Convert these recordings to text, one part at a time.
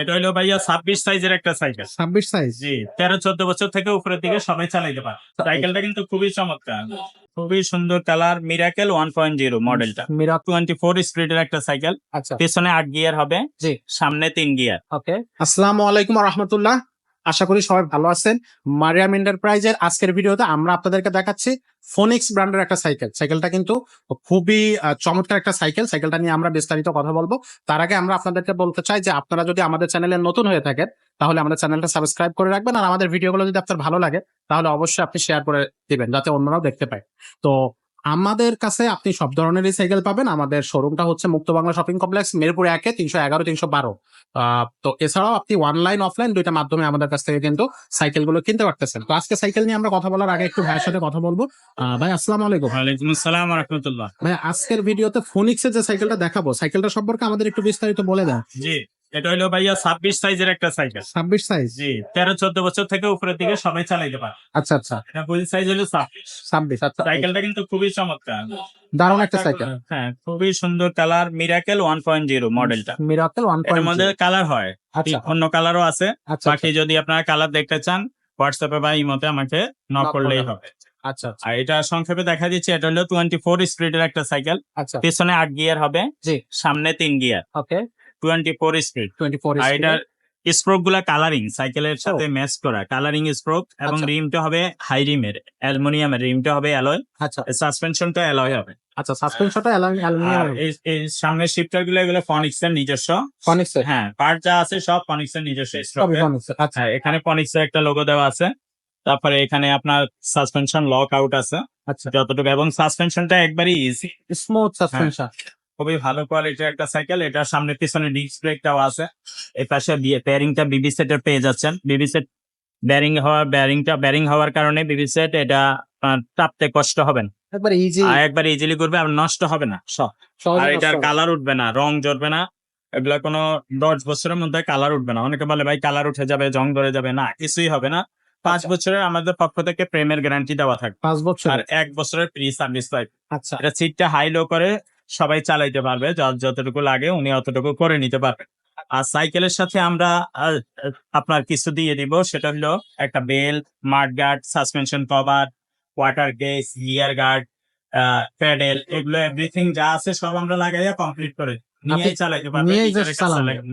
এটা হলো ভাইয়া ছাব্বিশ সাইজের একটা সাইকেল ছাব্বিশ সাইজ জি তেরো চোদ্দ বছর থেকে উপরের দিকে সবাই চালাইতে পারে। সাইকেলটা কিন্তু খুবই চমৎকার। খুবই সুন্দর colour miracle one point zero মডেলটা মিরা টোয়েন্টি ফোর স্পিডের একটা সাইকেল আচ্ছা। পেছনে আট গিয়ার হবে। জি। সামনে তিন গিয়ার ওকে আসসালামু আলাইকুম রহমতুল্লাহ। আশা করি সবাই ভালো আছেন। মারিয়াম এন্টারপ্রাইজের আজকের ভিডিওতে আমরা আপনাদেরকে দেখাচ্ছি ফোনিক্স ব্র্যান্ডের একটা সাইকেল। সাইকেলটা কিন্তু খুবই চমৎকার একটা সাইকেল। সাইকেলটা নিয়ে আমরা বিস্তারিত কথা বলব। তার আগে আমরা আপনাদেরকে বলতে চাই যে আপনারা যদি আমাদের চ্যানেলে নতুন হয়ে থাকেন, তাহলে আমাদের চ্যানেলটা সাবস্ক্রাইব করে রাখবেন। আর আমাদের ভিডিওগুলো যদি আপনার ভালো লাগে, তাহলে অবশ্যই আপনি শেয়ার করে দিবেন, যাতে অন্যরাও দেখতে পায়। তো আমাদের কাছে আপনি সব ধরনেরই সাইকেল পাবেন। আমাদের শোরুমটা হচ্ছে মুক্ত বাংলা শপিং কমপ্লেক্স মিরপুর একে তিনশো এগারো তিনশো বারো। তো এছাড়াও আপনি অনলাইন অফলাইন দুইটা মাধ্যমে আমাদের কাছ থেকে কিন্তু সাইকেলগুলো কিনতে পারতেছেন। তো আজকে সাইকেল নিয়ে আমরা কথা বলার আগে একটু ভাইয়ের সাথে কথা বলব। আহ, ভাই আসসালাম আলাইকুম। ওয়ালাইকুম আসসালাম রহমতুল্লাহ। ভাই আজকের ভিডিওতে ফোনিক্স এর যে সাইকেলটা দেখাবো সাইকেলটা সম্পর্কে আমাদের একটু বিস্তারিত বলে দেন। জি। এটা হলো ভাইয়া ছাব্বিশ সাইজের একটা সাইকেল ছাব্বিশ সাইজ জি তেরো চোদ্দ বছর থেকে উপরের দিকে সবাই চালাইতে পারে। আচ্ছা আচ্ছা। এটা সাইজ হলো ছাব্বিশ। ছাব্বিশ আচ্ছা। সাইকেলটা কিন্তু খুবই চমৎকার। দারুণ একটা সাইকেল হ্যাঁ খুবই সুন্দর colour miracle one point zero মডেলটা মিরাকেল ওয়ান পয়েন্ট মধ্যে কালার হয়। আচ্ছা। অন্য কালারও আছে। আচ্ছা বাকি যদি আপনারা কালার দেখতে চান হোয়াটসঅ্যাপে বা ইমোতে আমাকে নক করলেই হবে। আচ্ছা আচ্ছা। আর এটা সংক্ষেপে দেখা দিচ্ছে এটা হলো টোয়েন্টি ফোর স্পিডের একটা সাইকেল আচ্ছা। পেছনে আট গিয়ার হবে। জি। সামনে তিন gear okay twenty four speed. Twenty four আর এটার স্প্রোকগুলা কালারিং সাইকেলের সাথে ম্যাচ করা। কালারিং স্প্রোক এবং আচ্ছা। রিমটা হবে হাই রিমের অ্যালুমিনিয়ামের রিমটা হবে অ্যালয় আচ্ছা। সাসপেনশনটা অ্যালয় হবে। আচ্ছা সাসপেনশনটা অ্যালুমিনিয়াম এই সামনের শিফটারগুলো এগুলো ফনিক্স এর নিজস্ব ফনিক্স হ্যাঁ পার্ট যা আছে সব ফনিক্স এর নিজস্ব স্ট্রোক আচ্ছা। হ্যাঁ এখানে ফনিক্স এর একটা লোগো দেওয়া আছে। তারপরে এখানে আপনার সাসপেনশন লক আউট আছে। আচ্ছা। যতটুকু এবং সাসপেনশনটা একবারই ইজি স্মুথ সাসপেনশন খুবই ভালো কোয়ালিটির একটা সাইকেল এটার সামনে পিছনে ডিস্ক ব্রেকটাও আছে। এই পাশে পেয়ারিংটা বিবি সেটের পেয়ে যাচ্ছেন। বিবি সেট ব্যারিং হওয়ার ব্যারিংটা ব্যারিং হওয়ার কারণে বিবি সেট এটা টাপতে কষ্ট হবে না। একবার ইজি একবার ইজিলি করবে আর নষ্ট হবে না। আর এটার কালার উঠবে না রং জ্বরবে না। এগুলা কোনো দশ বছরের মধ্যে কালার উঠবে না। অনেকে বলে ভাই কালার উঠে যাবে জং ধরে যাবে। না কিছুই হবে না। পাঁচ আচ্ছা। বছরের আমাদের পক্ষ থেকে প্রেমের গ্যারান্টি দেওয়া থাকবে। পাঁচ বছর? আর এক বছরের ফ্রি সার্ভিস লাইফ আচ্ছা। এটা সিটটা হাই লো করে সবাই চালাইতে পারবে যার যতটুকু লাগে উনি অতটুকু করে নিতে পারবেন। আর সাইকেলের সাথে আমরা আপনার কিছু দিয়ে দিব সেটা হলো একটা bell mudguard suspension cover water guess gear guard pedal এগুলো এভরিথিং যা আছে সব আমরা লাগাইয়া কমপ্লিট করে নিয়েই চালাইতে পারবেন।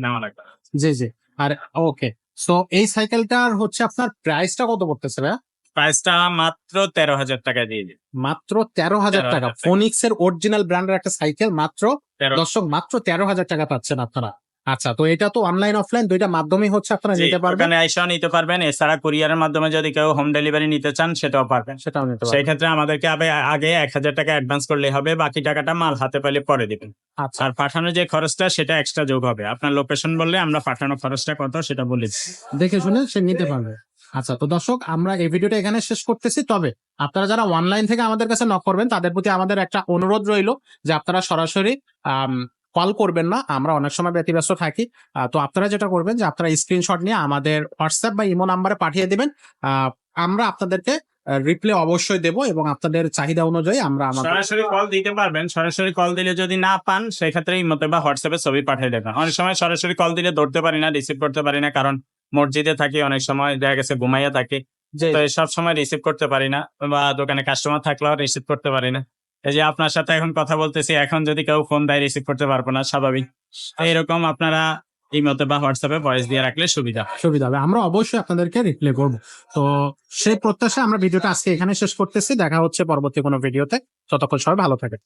নেওয়া লাগবে। জি জি। আর ওকে সো এই সাইকেলটার হচ্ছে আপনার প্রাইসটা কত পড়তেছে ভাইয়া? প্রাইসটা মাত্র তেরো হাজার টাকা দিয়ে দিই মাত্র তেরো হাজার টাকা। ফোনিক্স এর অরিজিনাল ব্র্যান্ডের একটা সাইকেল মাত্র তেরো দর্শক মাত্র তেরো হাজার টাকা পাচ্ছেন আপনারা। আচ্ছা তো এটা তো অনলাইন অফলাইন দুইটা মাধ্যমেই হচ্ছে আপনারা নিতে পারবেন। ওখানে আইসাও নিতে পারবেন। এছাড়া কুরিয়ারের মাধ্যমে যদি কেউ হোম ডেলিভারি নিতে চান সেটাও পারবেন। সেটাও নিতে সেই ক্ষেত্রে আমাদেরকে আগে এক হাজার টাকা অ্যাডভান্স করলে হবে বাকি টাকাটা মাল হাতে পেলে পরে দিবেন। আচ্ছা। আর পাঠানোর যে খরচটা সেটা এক্সট্রা যোগ হবে। আপনার লোকেশন বললে আমরা পাঠানোর খরচটা কত সেটা বলে দেখে শুনে সে নিতে পারবে। আচ্ছা তো দর্শক, আমরা এই ভিডিওটা এখানে শেষ করতেছি। তবে আপনারা যারা অনলাইন থেকে আমাদের কাছে নক করবেন, তাদের প্রতি আমাদের একটা অনুরোধ রইল যে আপনারা সরাসরি কল করবেন না। আমরা অনেক সময় ব্যতিব্যস্ত থাকি। তো আপনারা যেটা করবেন যে আপনারা স্ক্রিনশট নিয়ে আমাদের হোয়াটসঅ্যাপ বা ইমো নাম্বারে পাঠিয়ে দেবেন। আমরা আপনাদেরকে রিপ্লে অবশ্যই দেব এবং আপনাদের চাহিদা অনুযায়ী আমরা সরাসরি কল দিতে পারবেন। সরাসরি কল দিলে যদি না পান, সেক্ষেত্রে মতে বা হোয়াটসঅ্যাপে ছবি পাঠিয়ে দেবেন। অনেক সময় সরাসরি কল দিলে ধরতে পারি না রিসিভ করতে পারি না, কারণ মসজিদে থাকি অনেক সময় দেখা গেছে ঘুমাইয়া থাকি। তো সব সময় রিসিভ করতে পারি না বা দোকানে কাস্টমার থাকলেও রিসিভ করতে পারি না। এই যে আপনার সাথে এখন কথা বলতেছি এখন যদি কেউ ফোন দেয় রিসিভ করতে পারব না স্বাভাবিক। এইরকম আপনারা এই মতে বা হোয়াটসঅ্যাপে ভয়েস দিয়ে রাখলে সুবিধা। সুবিধা হবে। আমরা অবশ্যই আপনাদেরকে রিপ্লে করব। তো সেই প্রত্যাশা আমরা ভিডিওটা আজকে এখানে শেষ করতেছি। দেখা হচ্ছে পরবর্তী কোনো ভিডিওতে ততক্ষণ সবাই ভালো থাকে